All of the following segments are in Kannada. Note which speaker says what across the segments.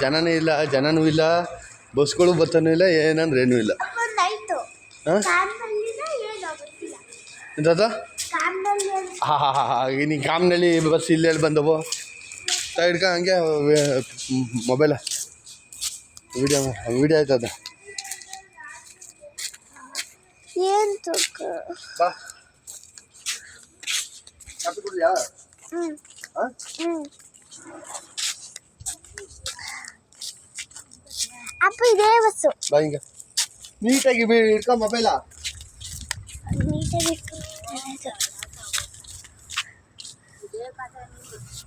Speaker 1: ಜನನೇ ಇಲ್ಲ ಜನನೂ ಇಲ್ಲ ಬಸ್ಗಳು ಬರ್ತಾನೂ ಇಲ್ಲ ಏನಂದ್ರೆ ಏನೂ ಇಲ್ಲ. ಹಾಂ? ಹಾಂ ಹಾಂ ಹಾಂ ನೀನು ಕಾಮ್ನಲ್ಲಿ ಬಸ್ ಇಲ್ಲೆಲ್ಲಿ ಬಂದವು. ಹಿಡ್ಕ ಹಂಗೆ ಮೊಬೈಲ. ವಿಡಿಯೋ ವಿಡಿಯೋ ಆಯ್ತದ?
Speaker 2: ಏನು ತೂಕ
Speaker 1: ಬಾ ಕಾಫಿ ಕುಡಿಯಾ
Speaker 2: ಹ್ಞೂ
Speaker 1: ಹಾಂ
Speaker 2: ಹ್ಞೂ ಅಪ್ಪ ಇದೇ ಬಸ್ಸು
Speaker 1: ಬಾ ಹಿಂಗೆ ನೀಟಾಗಿ ಬಿ ಹಿಡ್ಕೊ ಮೊಬೈಲ
Speaker 2: ನೀಟಾಗಿ ಇಟ್ಕೊಂಡು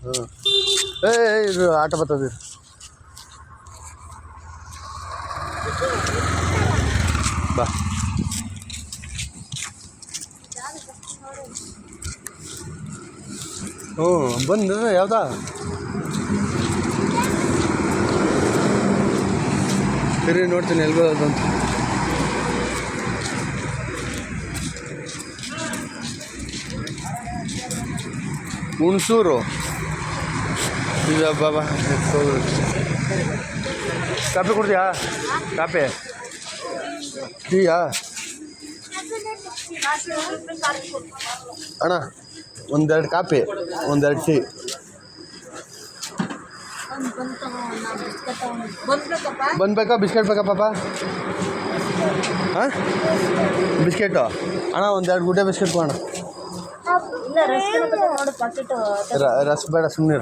Speaker 1: ಹಾಂ ಏ ಏ, ಇದು ಆಟ ಬರ್ತದೆ ಇದು. ಬಾ ಹ್ಞೂ ಬಂದು ಯಾವ್ದಾ ಸರಿ, ನೋಡ್ತೀನಿ ಎಲ್ಗೋದು ಅಂತ. ಹುಣಸೂರು. ಇದು ಬಾಬಾ. ಕಾಪಿ ಕೊಡ್ತೀಯಾ? ಕಾಪಿ ಟೀಯಾ? ಅಣ್ಣ, ಒಂದೆರಡು ಕಾಪಿ ಒಂದೆರಡು ಟೀ. ಬಂದು ಬೇಕಾ? ಬಿಸ್ಕೆಟ್ ಬೇಕಾ ಪಾಪ? ಹಾಂ? ಬಿಸ್ಕೆಟು? ಅಣ್ಣ ಎರಡು ಗುಡ್ಡೆ ಬಿಸ್ಕೆಟ್ ಕೊಡೋಣ ರಸ್ ಬೇಡ
Speaker 2: ಸುಮ್ಮನೆ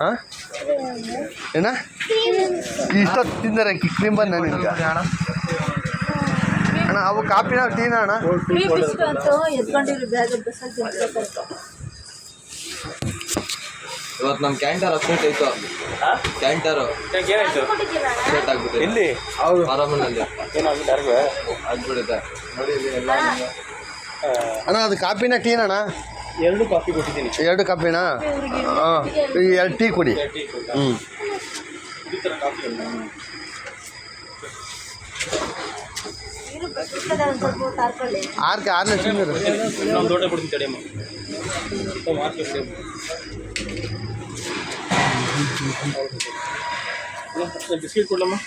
Speaker 1: ಹಾಂ? ಏನ? ಇಷ್ಟೊತ್ತು ತಿಂದರೆ ಕ್ರೀಮ್ ಬಂದ ನಿಮ್ಗೆ ಅಣ್ಣ. ಅವು ಕಾಪಿನ ಟೀನ ಅಣ್ಣ?
Speaker 3: ಇವತ್ತು ನಮ್ಮ ಕ್ಯಾಂಟರ್ ಅಪ್ಡೇಟ್ ಆಯ್ತು. ಕ್ಯಾಂಟರು
Speaker 4: ಏನಾಯ್ತು?
Speaker 3: ಅಪ್ಡೇಟ್ ಆಗ್ಬಿಟ್ಟಿದೆ
Speaker 4: ಇಲ್ಲಿ?
Speaker 1: ಹೌದು.
Speaker 3: ಆರಾಮನಲ್ಲಿ
Speaker 4: ಏನಾಗಿದೆ ಯಾರಿಗೂ?
Speaker 3: ಆಗ್ಬಿಡುತ್ತೆ ನೋಡಿ ಇಲ್ಲಿ ಎಲ್ಲ
Speaker 1: ಅಣ್ಣ. ಅದು ಕಾಪಿನ ಟೀನ ಅಣ್ಣ?
Speaker 4: ಎರಡು ಕಾಫಿ ಕೊಟ್ಟಿದ್ದೀನಿ.
Speaker 1: ಎರಡು ಕಾಫಿನ? ಹಾಂ ಎರಡು ಟೀ ಕುಡಿ. ಹ್ಞೂ ಆರ್ಕೆ ಆರನೇ
Speaker 4: ಲಕ್ಷ ದೊಡ್ಡ ಕೊಡ್ತೀನಿ ತಡೆಯಮ್ಮ பிஸ்கெட் கொடுலாமா